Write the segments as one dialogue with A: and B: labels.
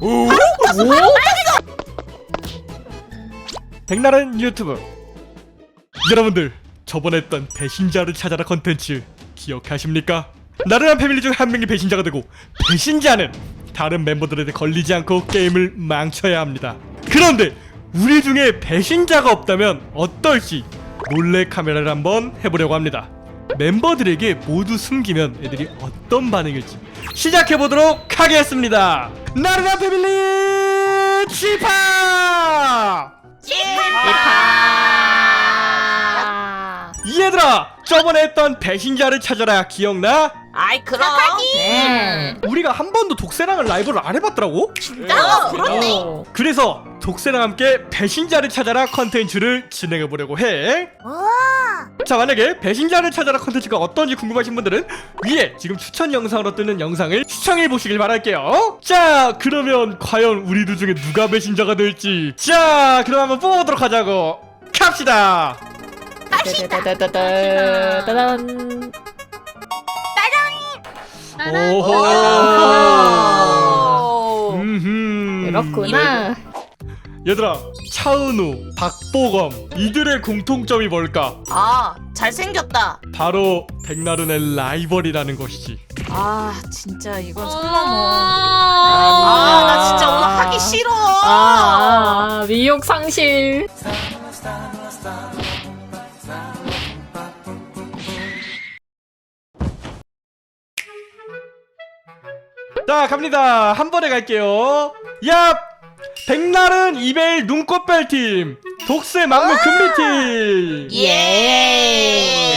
A: 오?
B: 백나른 유튜브 여러분들 저번에 했던 배신자를 찾아라 컨텐츠 기억하십니까? 나른한 패밀리 중 한 명이 배신자가 되고 배신자는 다른 멤버들한테 걸리지 않고 게임을 망쳐야 합니다 그런데 우리 중에 배신자가 없다면 어떨지 몰래 카메라를 한번 해보려고 합니다 멤버들에게 모두 숨기면 애들이 어떤 반응일지 시작해 보도록 하겠습니다 나른한 패밀리 치파
C: 아.
B: 얘들아 저번에 했던 배신자를 찾아라. 기억나?
C: 아이 그럼.
D: 네.
B: 우리가 한 번도 독세랑을 라이브를 안 해봤더라고.
C: 나 그렇네.
D: 어.
B: 그래서 독세랑 함께 배신자를 찾아라 컨텐츠를 진행해보려고 해 자 만약에 배신자를 찾아라 컨텐츠가 어떤지 궁금하신 분들은 위에 지금 추천 영상으로 뜨는 영상을 시청해보시길 바랄게요. 자 그러면 과연 우리들 중에 누가 배신자가 될지. 자 그럼 한번 뽑아보도록 하자고. 갑시다
D: 따다다다다다단.
B: 오호.
C: 오.
B: 음흠.
D: 그렇구나.
B: 얘들아 차은우, 박보검 이들의 공통점이 뭘까?
C: 아 잘생겼다.
B: 바로 백나른의 라이벌이라는 것이지.
C: 아 진짜 이건
D: 아,
C: 선 넘어 아나 진짜 오늘 하기 싫어.
D: 아, 아, 미욕 상실.
B: 자 갑니다 한 번에 갈게요 야 백나른 이베일 눈꽃별 팀 독세 막루 금비 팀
C: 예.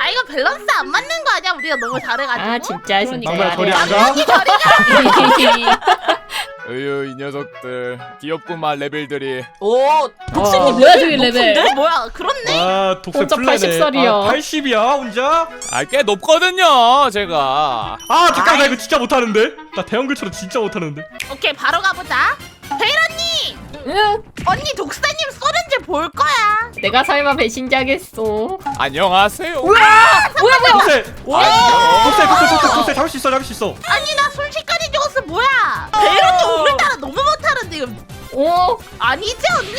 E: 아 이거 밸런스 안 맞는 거 아니야? 우리가 너무 잘해가지고.
D: 아, 진짜, 진짜.
B: 막루야 저리 안 가?
A: 으유 이 녀석들 귀엽구만 레벨들이
C: 오
D: 어,
C: 독수님
D: 뭐야, 저기 레벨.
C: 높은데?
E: 뭐야? 그렇네.
B: 아 독세
D: 혼자
B: 플레네
D: 80 살이야.
B: 아, 80이야 혼자?
A: 아 꽤 높거든요 제가
B: 아 잠깐 나 이거 진짜 못하는데 나 대형글처럼 진짜 못하는데
E: 오케이 바로 가보자. 베일 언니,
D: 응,
E: 언니 독사님 쏘는지 볼 거야.
D: 내가 설마 배신자겠어.
A: 안녕하세요
B: 독세
A: 안녕
B: 독세 독세 독세 독세 잡을 수 있어 잡을 수 있어
E: 아니 나 오, 아니지 언니?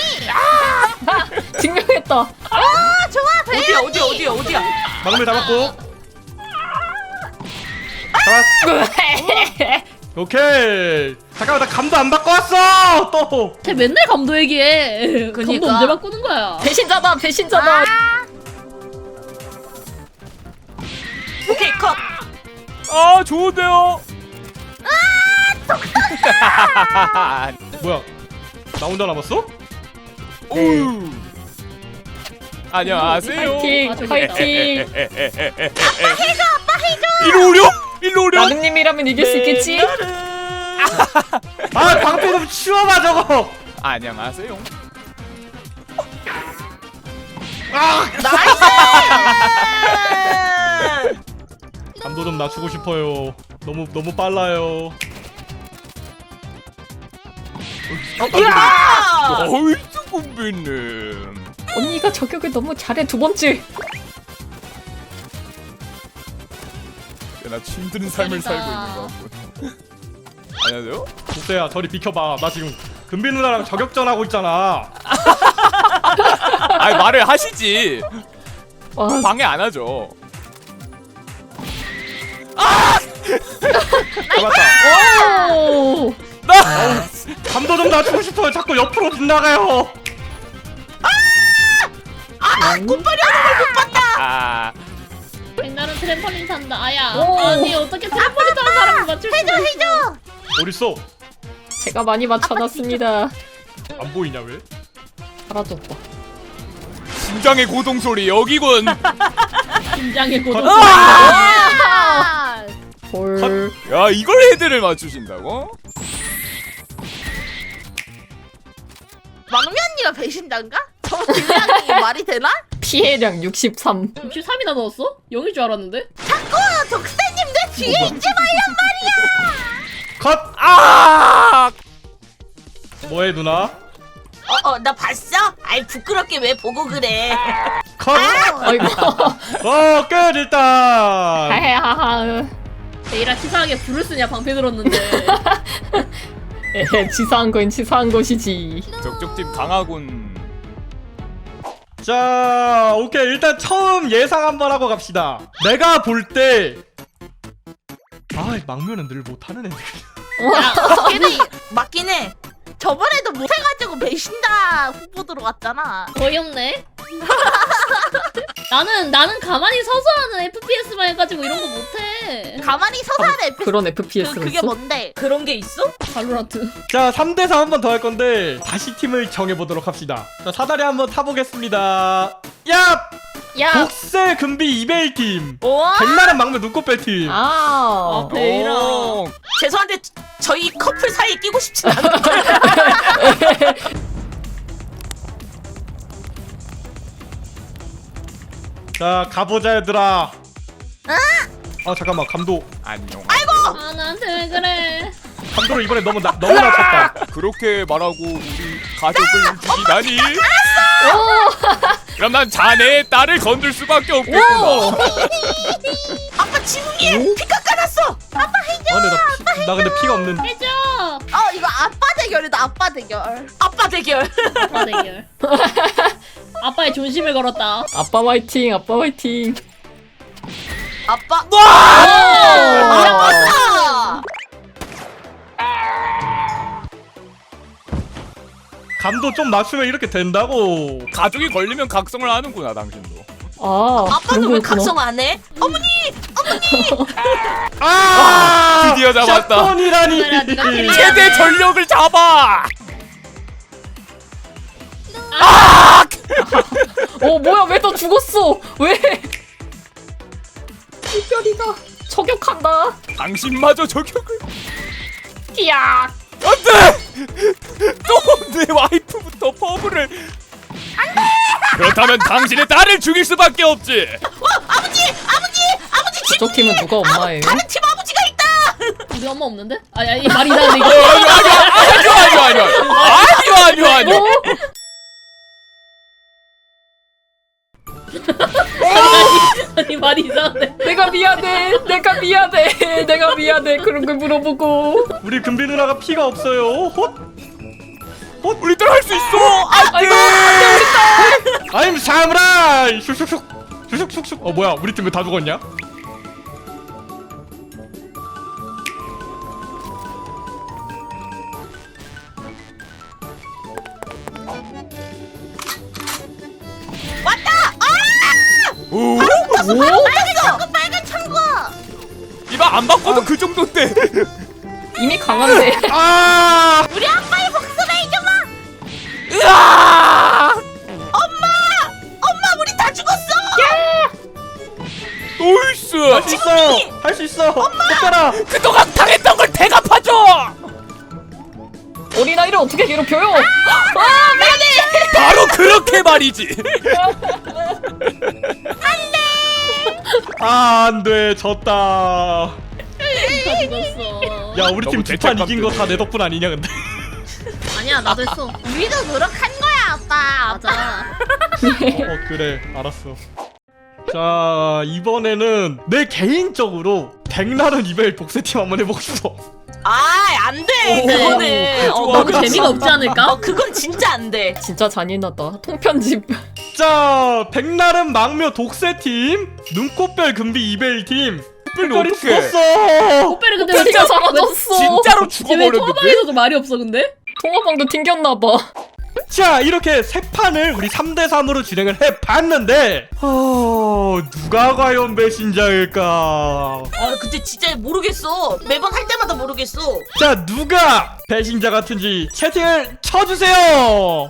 D: 증명했다.
E: 아 좋아
C: 어디야 어디야 어디야 어디야?
B: 막루 잡았고. 잡았어. 오케이. 잠깐만 나 감도 안 바꿔 왔어. 또.
F: 걔 맨날 감도 얘기해.
C: 그니까.
F: 감도 언제 바꾸는 거야?
D: 배신자다, 배신자다.
C: 오케이 컷.
A: 아 좋은데요?
B: 뭐야 나 혼자 남았어?
A: 오우. 안녕하세요?
D: 파이팅,
F: 아,
D: 파이팅.
A: 일로 오렴? 일로 오렴?
D: 나그님이라면 이길 수 있겠지?
B: 아 방패 좀 치워봐 저거.
A: 안녕하세요?
B: 감도 좀 낮추고 싶어요. 너무 너무 빨라요
C: 야!
A: 어이 수군비님.
D: 언니가 저격을 너무 잘해, 두 번째.
A: 나 힘든 삶을 살고 있는 것 같군 안녕하세요?
B: 독세야 저리 비켜봐. 나 지금 금비 누나랑 저격전 하고 있잖아.
A: 아 말을 하시지.
D: 와,
A: 방해 안 하죠.
B: 잡았다.
D: 오.
A: 나
B: 감도 좀 낮추고 싶어요 자꾸 옆으로 빗나가요
A: 아,
F: 백날은 트램펄린 탄다. 아야.
D: 오.
F: 아니 어떻게 트램펄린 타는 사람을 맞출 수 있어? 해줘
B: 어딨어
D: 제가 많이 맞춰놨습니다.
B: 안 보이냐 왜?
D: 사라졌다.
A: 심장의 고동 소리 여기군
F: 긴장의 고동.
E: 아,
D: 헐.
A: 야 이걸 헤드를 맞추신다고?
E: 막내 언니가 배신자인가? 저 딜량이 말이 되나?
D: 피해량 63.
F: 63이나 넣었어? 0일 줄 알았는데?
E: 자꾸 독사님 내 뒤에 있지 말란
B: 컷!
A: 아
B: 뭐해 누나?
C: 어 어 나 봤어? 아이 부끄럽게 왜 보고 그래
B: 컷!
D: 아이고.
B: 어, 끝 일단.
D: 하하하.
F: 베이라 치사하게 불을 쓰냐 방패 들었는데.
D: 에헤 치사한 거인 치사한 것이지.
A: 저쪽 팀 강하군.
B: 자, 오케이. 일단 처음 예상 한번 하고 갑시다. 내가 볼 때. 아, 막면은 늘 못하는 애들.
E: 걔네
C: 맞긴 해.
E: 저번에도 못해가지고 배신자 후보 들어갔잖아.
F: 어이없네. 나는 나는 가만히 서서 하는 FPS만 해가지고 이런 거 못해.
E: 가만히 서서 하는 에피
D: 그런
E: 그,
D: FPS가
E: 그게
D: 있어?
E: 뭔데?
C: 그런 게 있어?
F: 발로란트.
B: 자, 3대4 한 번 더 할 건데 다시 팀을 정해 보도록 합시다. 자, 사다리 한번 타 보겠습니다. 야!
D: 야.
B: 복세 금비 이베일 팀.
C: 오.
B: 백나란 막면 눈꽃별 팀.
D: 아.
F: 아, 베이라.
A: 오,
C: 죄송한데 저희 커플 사이에 끼고 싶진 않아요.
B: 자, 가보자 얘들아. 아, 잠깐만. 감도.
A: 안녕.
F: 아 나한테 왜 그래?
B: 감도를 이번에 너무 나, 너무 낮췄다.
A: 그렇게 말하고 우리 가족을 죽이다니. 그럼 난 자네의 딸을 건들 수밖에 없겠구나.
C: 아빠 지붕에 피 깎아놨어.
B: 아, 근데 나, 피, 나 근데 피가 없는.
F: 해줘.
E: 어 이거 아빠 대결이다 아빠 대결.
C: 아빠 대결.
F: 아빠 대결. 아빠의 존심을 걸었다.
D: 아빠 화이팅. 아빠 화이팅.
C: 아빠.
D: 아.
B: 감도 좀 맞추면 이렇게 된다고.
A: 가족이 걸리면 각성을 하는구나 당신도.
D: 아.
C: 아빠는
D: 그런
C: 왜
D: 거였구나.
C: 각성 안 해?
B: 아!
A: 드디어 잡았다.
B: 샷건이라니.
F: 네가.
A: 최대 전력을 잡아.
D: 어 뭐야 왜너 죽었어? 왜? 이별이가 저격한다.
A: 당신마저 저격을.
D: 야.
A: 안돼! 또 내 와이프부터 퍼블을 안돼! 그렇다면 당신의 딸을 죽일 수밖에 없지.
C: 아버지, 아버지, 아버지 지
D: 저쪽 팀은 누가 엄마예요?
C: 다른 팀 아버지가 있다.
F: 우리 엄마 없는데? 아니 아니 말이 나는데
A: 어,
F: 이거.
A: 아니요 아니요 아니요 아니요 아니요 아니요
D: 어?
F: 아니 말이 이상한데.
D: 내가 미안해. 내가 미안해. 내가 미안해. 그런 걸 물어보고.
B: 우리 금비 누나가 피가 없어요. 헛?
A: 헛 우리 딸 할 수 있어.
D: 아이고 안돼 우리 딸.
B: I'm 사무라이. 슉슉슉. 슉슉슉슉. 어 뭐야? 우리 팀 왜 다 죽었냐?
A: 오,
E: 빨간 창고 빨간 창고.
A: 이봐 안 바꿔도 그 정도인데.
D: 이미 강한데.
B: 아!
E: 우리 아빠의 복수를 해줘봐.
A: 으아!
E: 엄마 우리 다 죽었어.
A: 노이스.
B: 할 수 있어. 할 수 있어. 똑바라.
A: 그동안 당했던 걸 대갚아줘.
D: 어린아이를 어떻게 괴롭혀요?
A: 바로 그렇게 말이지.
B: 아, 안 돼. 졌다. 야, 우리 팀
A: 너무
B: 두판
A: 대책감들.
B: 이긴 거 다 내 덕분 아니냐, 근데.
F: 아니야 나도 했어.
E: 우리도 노력한 거야 아빠.
F: 맞아.
B: 어, 그래. 알았어. 자, 이번에는 내 개인적으로 백나른 이벨 복세팀 한번 해보고 싶어.
C: 아, 안 돼.
A: 오,
C: 그거는. 어,
A: 좋아.
F: 너무
C: 그건
F: 재미가 없지 않을까?
C: 어, 그건 진짜 안 돼.
D: 진짜 잔인하다. 통편집.
B: 자, 백나른 망묘 독세팀, 눈꽃별 금비 이벨팀.
A: 어떡해.
B: 죽었어.
F: 오빠를 근데 왜
D: 진짜 사라졌어.
A: 진짜로 죽어버렸는데.
F: 토마방에서도 말이 없어 근데?
D: 통화방도 튕겼나봐.
B: 자, 이렇게 세 판을 우리 3대3으로 진행을 해봤는데, 어, 누가 과연 배신자일까?
C: 아, 근데 진짜 모르겠어. 매번 할 때마다 모르겠어.
B: 자, 누가 배신자 같은지 채팅을 쳐주세요!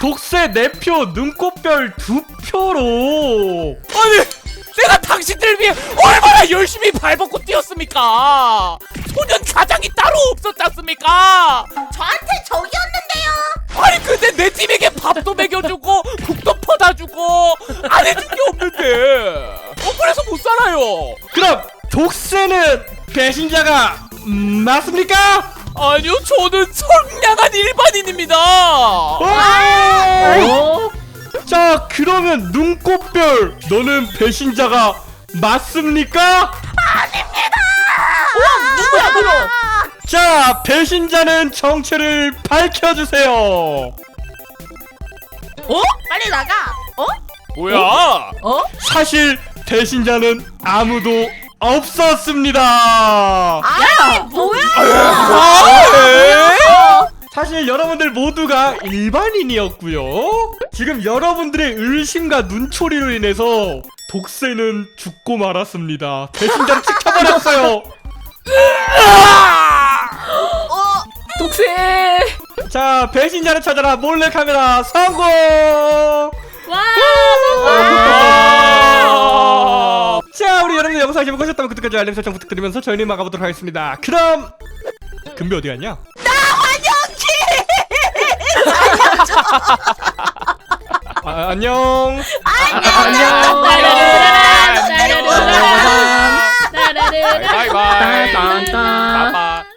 B: 독세 4표, 눈꽃별 2표로!
A: 아니 내가 당신들 위해 얼마나 열심히 발벗고 뛰었습니까 소년 가장이 따로 없었지 않습니까
E: 저한테 적이었는데요.
A: 아니 근데 내 팀에게 밥도 먹여주고 국도 퍼다 주고 안 해준 게 없는데 어 그래서 못 살아요
B: 그럼 독세는 배신자가 음, 맞습니까?
A: 아니요 저는 선량한 일반인입니다
B: 와!
D: 어?
B: 자 그러면 눈꽃별 너는 배신자가 맞습니까? 아닙니다
C: 누구야 그럼?
B: 자 배신자는 정체를 밝혀주세요
E: 어? 빨리 나가. 어?
A: 뭐야?
C: 어?
B: 사실 배신자는 아무도 없었습니다
E: 아, 뭐야?
B: 사실 여러분들 모두가 일반인이었고요. 지금 여러분들의 의심과 눈초리로 인해서 독새는 죽고 말았습니다. 배신자를 찍혀버렸어요.
D: 독세.
B: 자, 배신자를 찾아라 몰래 카메라 성공!
F: 와
B: 아! 자, 우리 여러분들 영상 재밌게 보셨다면 좋아요 알림 설정 부탁드리면서 저희는 막아보도록 하겠습니다. 그럼 금비 어디 갔냐? 아, 안녕.
E: 안녕. 따라라라라, 따라라라라, 따라라라라. 바이바이. 따단따. 바이바이.